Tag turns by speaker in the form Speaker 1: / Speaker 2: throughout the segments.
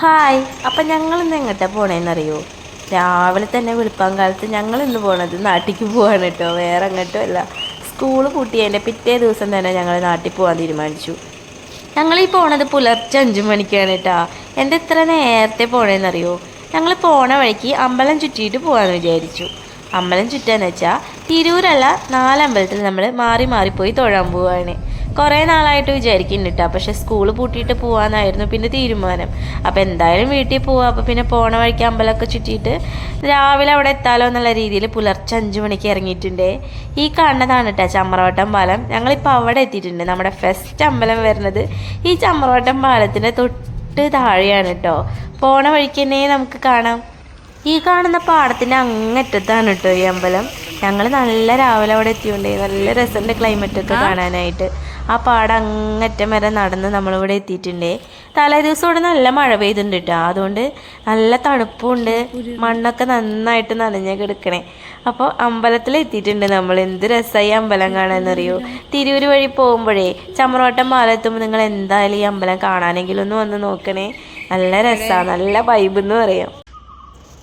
Speaker 1: Hi അപ്പം ഞങ്ങൾ ഇന്ന് എങ്ങോട്ടാ പോണേന്നറിയോ? രാവിലെ തന്നെ വെളുപ്പാൻ കാലത്ത് ഞങ്ങൾ ഇന്ന് പോണത് നാട്ടിക്ക് പോവാണ് കേട്ടോ വേറെ എങ്ങോട്ടും അല്ല. സ്കൂൾ പൂട്ടിയതിന്റെ പിറ്റേ ദിവസം തന്നെ ഞങ്ങൾ നാട്ടിൽ പോകാൻ തീരുമാനിച്ചു. ഞങ്ങളീ പോണത് പുലർച്ചെ അഞ്ച് മണിക്കാണ് കേട്ടോ എന്റെ ഇത്ര നേരത്തെ പോണേന്നറിയോ? ഞങ്ങൾ പോണ വഴിക്ക് അമ്പലം ചുറ്റിയിട്ട് പോകാമെന്ന് വിചാരിച്ചു. അമ്പലം ചുറ്റാന്ന് വെച്ചാൽ തിരൂരല്ല നാലമ്പലത്തിൽ നമ്മൾ മാറി മാറിപ്പോയി തൊഴാൻ പോവാണ്. കുറേ നാളായിട്ട് വിചാരിക്കുന്നുണ്ട് പക്ഷേ സ്കൂൾ പൂട്ടിയിട്ട് പോകാമെന്നായിരുന്നു പിന്നെ തീരുമാനം. അപ്പോൾ എന്തായാലും വീട്ടിൽ പോവാം. അപ്പോൾ പിന്നെ പോണ വഴിക്ക് അമ്പലമൊക്കെ ചുറ്റിയിട്ട് രാവിലെ അവിടെ എത്താലോ എന്നുള്ള രീതിയിൽ പുലർച്ചെ അഞ്ച് മണിക്ക് ഇറങ്ങിയിട്ടുണ്ട്. ഈ കാണുന്നതാണ് കേട്ടോ ചമ്രവട്ടം പാലം. ഞങ്ങളിപ്പോൾ അവിടെ എത്തിയിട്ടുണ്ട്. നമ്മുടെ ഫസ്റ്റ് അമ്പലം വരുന്നത് ഈ ചമ്രവട്ടം പാലത്തിന്റെ തൊട്ട് താഴെയാണ് കേട്ടോ പോണ വഴിക്ക് തന്നെ നമുക്ക് കാണാം. ഈ കാണുന്ന പാടത്തിന്റെ അങ്ങറ്റത്താണ് കേട്ടോ ഈ അമ്പലം. ഞങ്ങൾ നല്ല രാവിലെ അവിടെ എത്തിയുണ്ടേ. നല്ല രസമുണ്ട് ക്ലൈമറ്റ് ഒക്കെ കാണാനായിട്ട്. ആ പാടം അങ്ങറ്റം വരെ നടന്ന് നമ്മളിവിടെ എത്തിയിട്ടുണ്ടേ. തലേ ദിവസം ഇവിടെ നല്ല മഴ പെയ്തിട്ടുണ്ട് കേട്ടോ അതുകൊണ്ട് നല്ല തണുപ്പുണ്ട്. മണ്ണൊക്കെ നന്നായിട്ട് നനഞ്ഞ കിടക്കണേ. അപ്പോൾ അമ്പലത്തിൽ എത്തിയിട്ടുണ്ട് നമ്മൾ എന്ത് രസമായി അമ്പലം കാണാനെന്നറിയോ തിരൂര് വഴി പോകുമ്പോഴേ ചമ്രവട്ടം പാലെത്തുമ്പോൾ നിങ്ങൾ എന്തായാലും ഈ അമ്പലം കാണാനെങ്കിലും ഒന്ന് വന്ന് നോക്കണേ. നല്ല രസമാണ് നല്ല വൈബ് എന്ന് പറയാം.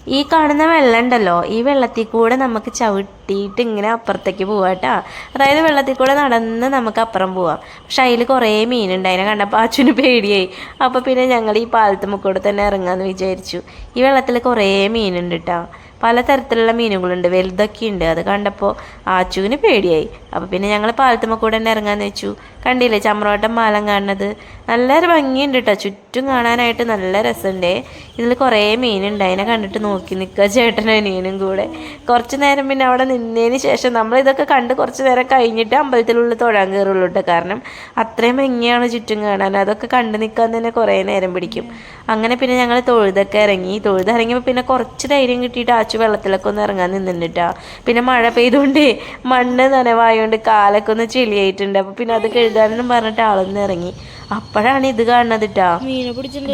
Speaker 1: ഈ കാണുന്ന വെള്ളം ഉണ്ടല്ലോ ഈ വെള്ളത്തിൽ കൂടെ നമുക്ക് ചവിട്ടിയിട്ട് ഇങ്ങനെ അപ്പുറത്തേക്ക് പോവാട്ടോ അതായത് വെള്ളത്തിൽ കൂടെ നടന്ന് നമുക്ക് അപ്പുറം പോവാം. പക്ഷെ അതിൽ കുറേ മീനുണ്ട് അതിനെ കണ്ടപ്പോൾ അച്ഛന് പേടിയായി. അപ്പോൾ പിന്നെ ഞങ്ങൾ ഈ പാലത്ത് മുക്കൂടെ തന്നെ ഇറങ്ങാമെന്ന് വിചാരിച്ചു. ഈ വെള്ളത്തിൽ കുറേ മീനുണ്ട് കേട്ടോ പലതരത്തിലുള്ള മീനുകളുണ്ട് വലുതൊക്കെ ഉണ്ട് അത് കണ്ടപ്പോൾ ആച്ചുവിന് പേടിയായി. അപ്പോൾ പിന്നെ ഞങ്ങൾ പാലത്തുമ്മ കൂടെ തന്നെ ഇറങ്ങാമെന്ന് വെച്ചു. കണ്ടില്ലേ ചമ്രോട്ടം പാലം കാണുന്നത്? നല്ലൊരു ഭംഗിയുണ്ട് കേട്ടോ ചുറ്റും കാണാനായിട്ട് നല്ല രസമുണ്ടേ ഇതിൽ കുറേ മീനുണ്ട്. അതിനെ കണ്ടിട്ട് നോക്കി നിൽക്കുക ചേട്ടനും അനിയനും കൂടെ. കുറച്ച് നേരം പിന്നെ അവിടെ നിന്നതിന് ശേഷം നമ്മൾ ഇതൊക്കെ കണ്ട് കുറച്ച് നേരം കഴിഞ്ഞിട്ട് അമ്പലത്തിലുള്ള തൊഴാൻ കയറുള്ളൂ കേട്ടോ കാരണം അത്രയും ഭംഗിയാണ് ചുറ്റും കാണാൻ. അതൊക്കെ കണ്ട് നിൽക്കാൻ തന്നെ കുറേ നേരം പിടിക്കും. അങ്ങനെ പിന്നെ ഞങ്ങൾ തൊഴുതൊക്കെ ഇറങ്ങി തൊഴുത് ഇറങ്ങിയപ്പോൾ പിന്നെ കുറച്ച് ധൈര്യം കിട്ടിയിട്ട് ആച്ചു വെള്ളത്തിലൊക്കെ ഒന്ന് ഇറങ്ങാൻ നിന്നിട്ടാ പിന്നെ മഴ പെയ്തുകൊണ്ട് മണ്ണ് നനവായതുകൊണ്ട് കാലൊക്കെ ഒന്ന് ചെളിയായിട്ടുണ്ട്. അപ്പോൾ പിന്നെ അത് കഴുകാനെന്നും പറഞ്ഞിട്ട് ആളൊന്ന് ഇറങ്ങി. അപ്പോഴാണ് ഇത് കാണുന്നത് കേട്ടാ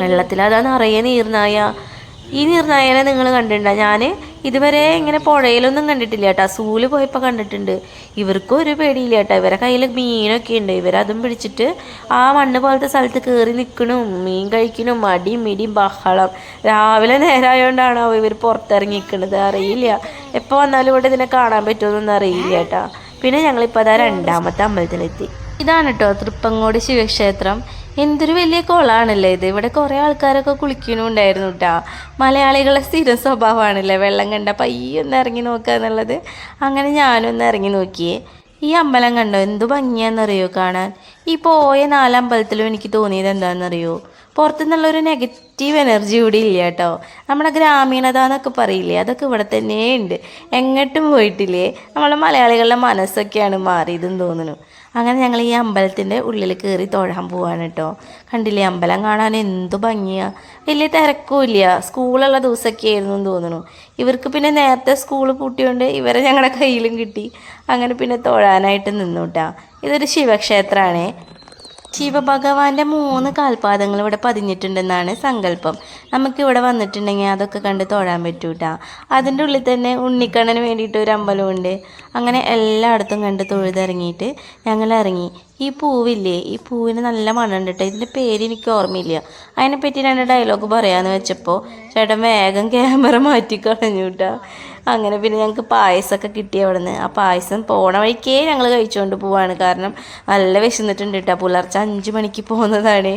Speaker 1: വെള്ളത്തിൽ അതാ നിറയെ നീർനായ. ഈ നീർനായനെ നിങ്ങൾ കണ്ടിട്ടുണ്ടോ? ഞാൻ ഇതുവരെ ഇങ്ങനെ പുഴയിലൊന്നും കണ്ടിട്ടില്ല കേട്ടോ സൂൽ പോയപ്പോൾ കണ്ടിട്ടുണ്ട്. ഇവർക്കും ഒരു പേടിയില്ല കേട്ടോ ഇവരെ കയ്യിൽ മീനൊക്കെ ഉണ്ട്. ഇവരതും പിടിച്ചിട്ട് ആ മണ്ണ് പോലത്തെ സ്ഥലത്ത് കയറി നിൽക്കണും മീൻ കഴിക്കണും മടിയും മിടിയും ബഹളം. രാവിലെ നേരമായോണ്ടാണോ ഇവർ പുറത്തിറങ്ങി നിൽക്കണത്? അറിയില്ല. എപ്പോൾ വന്നാലും ഇവിടെ ഇതിനെ കാണാൻ പറ്റുമെന്നൊന്നും അറിയില്ല കേട്ടോ പിന്നെ ഞങ്ങളിപ്പോൾ അതാ രണ്ടാമത്തെ അമ്പലത്തിലെത്തി. ഇതാണ് കേട്ടോ തൃപ്പങ്ങോട് ശിവക്ഷേത്രം. എന്തൊരു വലിയ കുളമാണല്ലേ ഇത്? ഇവിടെ കുറേ ആൾക്കാരൊക്കെ കുളിക്കണുണ്ടായിരുന്നു കേട്ടോ മലയാളികളെ സ്ഥിരം സ്വഭാവമാണല്ലേ? വെള്ളം കണ്ട പയ്യൊന്ന് ഇറങ്ങി നോക്കുക എന്നുള്ളത്. അങ്ങനെ ഞാനൊന്ന് ഇറങ്ങി നോക്കിയേ. ഈ അമ്പലം കണ്ടോ? എന്ത് ഭംഗിയാണെന്നറിയോ കാണാൻ? ഈ പോയ നാലമ്പലത്തിലും എനിക്ക് തോന്നിയത് എന്താണെന്നറിയോ? പുറത്തുനിന്നുള്ള ഒരു നെഗറ്റീവ് എനർജി കൂടി ഇല്ല കേട്ടോ നമ്മുടെ ഗ്രാമീണത എന്നൊക്കെ പറയില്ലേ? അതൊക്കെ ഇവിടെ തന്നെ ഉണ്ട് എങ്ങോട്ടും പോയിട്ടില്ലേ? നമ്മളെ മലയാളികളുടെ മനസ്സൊക്കെയാണ് മാറിയതെന്ന് തോന്നുന്നു. അങ്ങനെ ഞങ്ങൾ ഈ അമ്പലത്തിന്റെ ഉള്ളിൽ കയറി തൊഴാൻ പോവാണ് കേട്ടോ കണ്ടില്ലേ അമ്പലം കാണാൻ എന്ത് ഭംഗിയാ. വലിയ തിരക്കുമില്ല സ്കൂളുള്ള ദിവസമൊക്കെ ആയിരുന്നു എന്ന് തോന്നുന്നു. ഇവർക്ക് പിന്നെ നേരത്തെ സ്കൂൾ പൂട്ടിയോണ്ട് ഇവരെ ഞങ്ങളുടെ കയ്യിലും കിട്ടി. അങ്ങനെ പിന്നെ തൊഴാനായിട്ട് നിന്നു ഇതൊരു ശിവക്ഷേത്രമാണേ. ശിവഭഗവാന്റെ മൂന്ന് കാൽപാദങ്ങൾ ഇവിടെ പതിഞ്ഞിട്ടുണ്ടെന്നാണ് സങ്കല്പം. നമുക്ക് ഇവിടെ വന്നിട്ടുണ്ടെങ്കിൽ അതൊക്കെ കണ്ട് തൊഴാൻ പറ്റൂട്ടാ. അതിന്റെ ഉള്ളിൽ തന്നെ ഉണ്ണിക്കണ്ണന് വേണ്ടിയിട്ട് ഒരു അമ്പലമുണ്ട്. അങ്ങനെ എല്ലായിടത്തും കണ്ട് തൊഴുതിറങ്ങിയിട്ട് ഞങ്ങൾ ഇറങ്ങി. ഈ പൂവില്ലേ? ഈ പൂവിന് നല്ല മണമുണ്ട് കേട്ടോ ഇതിന്റെ പേര് എനിക്ക് ഓർമ്മയില്ല. അതിനെപ്പറ്റി രണ്ട് ഡയലോഗ് പറയാമെന്ന് വെച്ചപ്പോൾ ചേട്ടൻ വേഗം ക്യാമറ മാറ്റി കളഞ്ഞു കേട്ടോ അങ്ങനെ പിന്നെ ഞങ്ങൾക്ക് പായസമൊക്കെ കിട്ടി അവിടെ നിന്ന് ആ പായസം പോണ വഴിക്കേ ഞങ്ങൾ കഴിച്ചുകൊണ്ട് പോവാണ്. കാരണം നല്ല വിശന്നിട്ടുണ്ട് കേട്ടോ പുലർച്ചെ അഞ്ച് മണിക്ക് പോകുന്നതാണ്.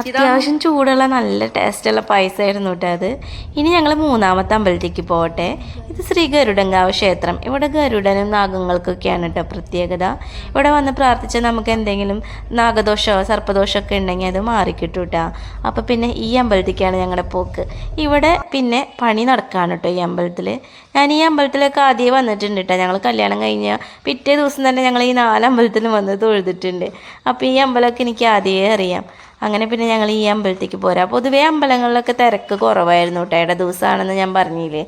Speaker 1: അത്യാവശ്യം ചൂടുള്ള നല്ല ടേസ്റ്റുള്ള പായസമായിരുന്നു കേട്ടോ അത്. ഇനി ഞങ്ങൾ മൂന്നാമത്തെ അമ്പലത്തേക്ക് പോകട്ടെ ഇത് ശ്രീ ഗരുഡങ്കാവ് ക്ഷേത്രം. ഇവിടെ ഗരുഡനും നാഗങ്ങൾക്കൊക്കെയാണ് കേട്ടോ പ്രത്യേകത. ഇവിടെ വന്ന് പ്രാർത്ഥിച്ചാൽ നമുക്ക് എന്തെങ്കിലും നാഗദോഷമോ സർപ്പദോഷമോ ഒക്കെ ഉണ്ടെങ്കിൽ അത് മാറിക്കിട്ടും കേട്ടോ അപ്പോൾ പിന്നെ ഈ അമ്പലത്തേക്കാണ് ഞങ്ങളുടെ പോക്ക്. ഇവിടെ പിന്നെ പണി നടക്കുകയാണ് കേട്ടോ ഈ അമ്പലത്തിൽ ഞാൻ ഈ അമ്പലത്തിലൊക്കെ ആദ്യം വന്നിട്ടുണ്ട് കേട്ടോ ഞങ്ങൾ കല്യാണം കഴിഞ്ഞ പിറ്റേ ദിവസം തന്നെ ഞങ്ങൾ ഈ നാല് അമ്പലത്തിലും വന്ന് തൊഴുതിട്ടുണ്ട്. അപ്പോൾ ഈ അമ്പലമൊക്കെ എനിക്ക് ആദ്യമേ അറിയാം. അങ്ങനെ പിന്നെ ഞങ്ങൾ ഈ അമ്പലത്തേക്ക് പോരാ. പൊതുവേ അമ്പലങ്ങളിലൊക്കെ തിരക്ക് കുറവായിരുന്നു കേട്ടോ ഇട ദിവസമാണെന്ന് ഞാൻ പറഞ്ഞില്ലേ?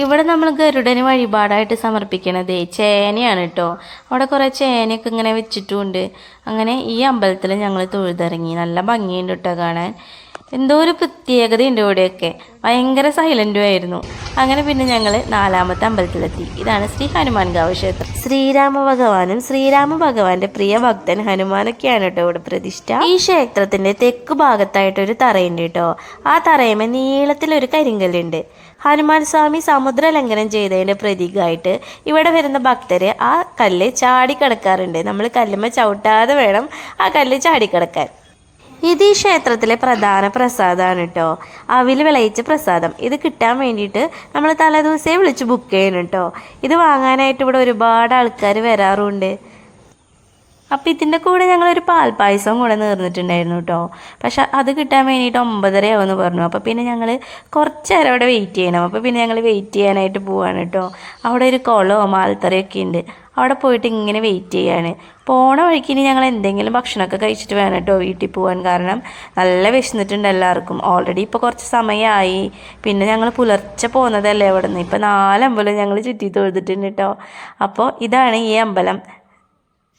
Speaker 1: ഇവിടെ നമ്മൾ ഗരുഡന് വഴിപാടായിട്ട് സമർപ്പിക്കണത്. ചേനയാണ് കേട്ടോ അവിടെ കുറേ ചേനയൊക്കെ ഇങ്ങനെ വെച്ചിട്ടുമുണ്ട്. അങ്ങനെ ഈ അമ്പലത്തിൽ ഞങ്ങൾ തൊഴുതിറങ്ങി. നല്ല ഭംഗിയുണ്ട് കേട്ടോ കാണാൻ. എന്തോ ഒരു പ്രത്യേകതയുണ്ട് ഇവിടെയൊക്കെ. ഭയങ്കര സൈലന്റും ആയിരുന്നു. അങ്ങനെ പിന്നെ ഞങ്ങൾ നാലാമത്തെ അമ്പലത്തിലെത്തി. ഇതാണ് ശ്രീ ഹനുമാൻകാവ് ക്ഷേത്രം. ശ്രീരാമ ഭഗവാനും ശ്രീരാമ ഭഗവാന്റെ പ്രിയ ഭക്തൻ ഹനുമാനൊക്കെയാണ് കേട്ടോ ഇവിടെ പ്രതിഷ്ഠ. ഈ ക്ഷേത്രത്തിന്റെ തെക്ക് ഭാഗത്തായിട്ട് ഒരു തറയുണ്ട് കേട്ടോ. ആ തറയമേ നീളത്തിലൊരു കരിങ്കല്ലുണ്ട്. ഹനുമാൻ സ്വാമി സമുദ്ര ലംഘനം ചെയ്തതിന്റെ പ്രതീകമായിട്ട് ഇവിടെ വരുന്ന ഭക്തര് ആ കല്ല് ചാടിക്കിടക്കാറുണ്ട്. നമ്മൾ കല്ലുമ്മ ചവിട്ടാതെ വേണം ആ കല്ല് ചാടിക്കിടക്കാൻ. ഇത് ഈ ക്ഷേത്രത്തിലെ പ്രധാന പ്രസാദമാണ് കേട്ടോ അവിൽ വിളയിച്ച പ്രസാദം. ഇത് കിട്ടാൻ വേണ്ടിയിട്ട് നമ്മൾ തലേദിവസേ വിളിച്ച് ബുക്ക് ചെയ്യണം കേട്ടോ ഇത് വാങ്ങാനായിട്ട് ഇവിടെ ഒരുപാട് ആൾക്കാർ വരാറുണ്ട്. അപ്പോൾ ഇതിന്റെ കൂടെ ഞങ്ങളൊരു പാൽപ്പായസവും കൂടെ നേർന്നിട്ടുണ്ടായിരുന്നു കേട്ടോ പക്ഷേ അത് കിട്ടാൻ വേണ്ടിയിട്ട് ഒമ്പതരയാവുമെന്ന് പറഞ്ഞു. അപ്പോൾ പിന്നെ ഞങ്ങൾ കുറച്ച് നേരം അവിടെ വെയിറ്റ് ചെയ്യണം. അപ്പോൾ പിന്നെ ഞങ്ങൾ വെയിറ്റ് ചെയ്യാനായിട്ട് പോവാണ് കേട്ടോ അവിടെ ഒരു കുളമോ മാൽത്തറയൊക്കെ ഉണ്ട്. അവിടെ പോയിട്ട് ഇങ്ങനെ വെയിറ്റ് ചെയ്യാണ്. പോണ വഴിക്ക് ഇനി ഞങ്ങൾ എന്തെങ്കിലും ഭക്ഷണമൊക്കെ കഴിച്ചിട്ട് വേണം കേട്ടോ വീട്ടിൽ പോകാൻ കാരണം നല്ല വിശന്നിട്ടുണ്ട് എല്ലാവർക്കും. ഓൾറെഡി ഇപ്പോൾ കുറച്ച് സമയമായി പിന്നെ ഞങ്ങൾ പുലർച്ചെ പോകുന്നതല്ലേ അവിടെ നിന്ന് ഇപ്പോൾ നാലമ്പലം ഞങ്ങൾ ചുറ്റി തൊഴുതിട്ടുണ്ട് കേട്ടോ അപ്പോൾ ഇതാണ് ഈ അമ്പലം.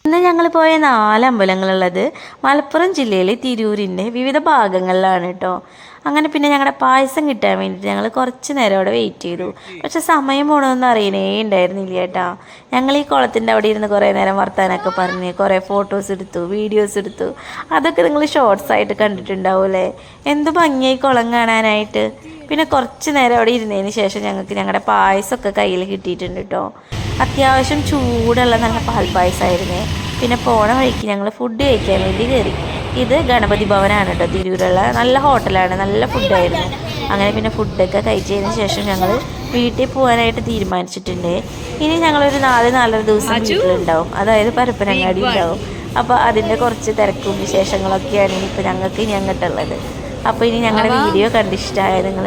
Speaker 1: ഇന്ന് ഞങ്ങൾ പോയ നാല് അമ്പലങ്ങളുള്ളത് മലപ്പുറം ജില്ലയിലെ തിരൂരിന്റെ വിവിധ ഭാഗങ്ങളിലാണ് കേട്ടോ അങ്ങനെ പിന്നെ ഞങ്ങളുടെ പായസം കിട്ടാൻ വേണ്ടിയിട്ട് ഞങ്ങൾ കുറച്ച് നേരം അവിടെ വെയിറ്റ് ചെയ്തു. പക്ഷെ സമയം പോകണമെന്ന് അറിയണേ ഉണ്ടായിരുന്നില്ല കേട്ടോ ഞങ്ങൾ ഈ കുളത്തിന്റെ അവിടെ ഇരുന്ന് കുറേ നേരം വർത്താനൊക്കെ പറഞ്ഞ് കുറേ ഫോട്ടോസ് എടുത്തു വീഡിയോസ് എടുത്തു. അതൊക്കെ നിങ്ങൾ ഷോർട്സ് ആയിട്ട് കണ്ടിട്ടുണ്ടാവൂലേ എന്ത് ഭംഗിയായി കുളം കാണാനായിട്ട്? പിന്നെ കുറച്ച് നേരം അവിടെ ഇരുന്നതിന് ശേഷം ഞങ്ങൾക്ക് ഞങ്ങളുടെ പായസമൊക്കെ കയ്യിൽ കിട്ടിയിട്ടുണ്ട് കേട്ടോ അത്യാവശ്യം ചൂടുള്ള നല്ല പാൽപ്പായസമായിരുന്നു പിന്നെ പോണ വഴിക്ക് ഞങ്ങൾ ഫുഡ് കഴിക്കാൻ വേണ്ടി കയറി ഇത് ഗണപതി ഭവനാണ് കേട്ടോ. തിരൂരുള്ള നല്ല ഹോട്ടലാണ് നല്ല ഫുഡായിരുന്നു അങ്ങനെ പിന്നെ ഫുഡൊക്കെ കഴിച്ചതിന് ശേഷം ഞങ്ങൾ വീട്ടിൽ പോകാനായിട്ട് തീരുമാനിച്ചിട്ടുണ്ട്. ഇനി ഞങ്ങളൊരു നാല് നാലര ദിവസം വീട്ടിലുണ്ടാവും. അതായത് പരപ്പനങ്ങാടി ഉണ്ടാവും അപ്പോൾ അതിന്റെ കുറച്ച് തിരക്കും വിശേഷങ്ങളൊക്കെയാണ് ഇനിയിപ്പോൾ ഞങ്ങൾക്ക് ഇനി അങ്ങോട്ടുള്ളത്. അപ്പോൾ ഇനി ഞങ്ങളുടെ വീഡിയോ കണ്ടിഷ്ടമായ നിങ്ങൾ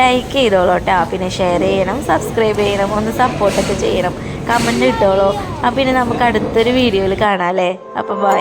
Speaker 1: ലൈക്ക് ചെയ്തോളൂ കേട്ടോ. പിന്നെ ഷെയർ ചെയ്യണം സബ്സ്ക്രൈബ് ചെയ്യണം ഒന്ന് സപ്പോർട്ടൊക്കെ ചെയ്യണം. കമന്റ് ഇട്ടോളൂ. അപ്പോൾ ഇനി നമുക്ക് അടുത്തൊരു വീഡിയോയിൽ കാണാം അല്ലേ? അപ്പോൾ ബൈ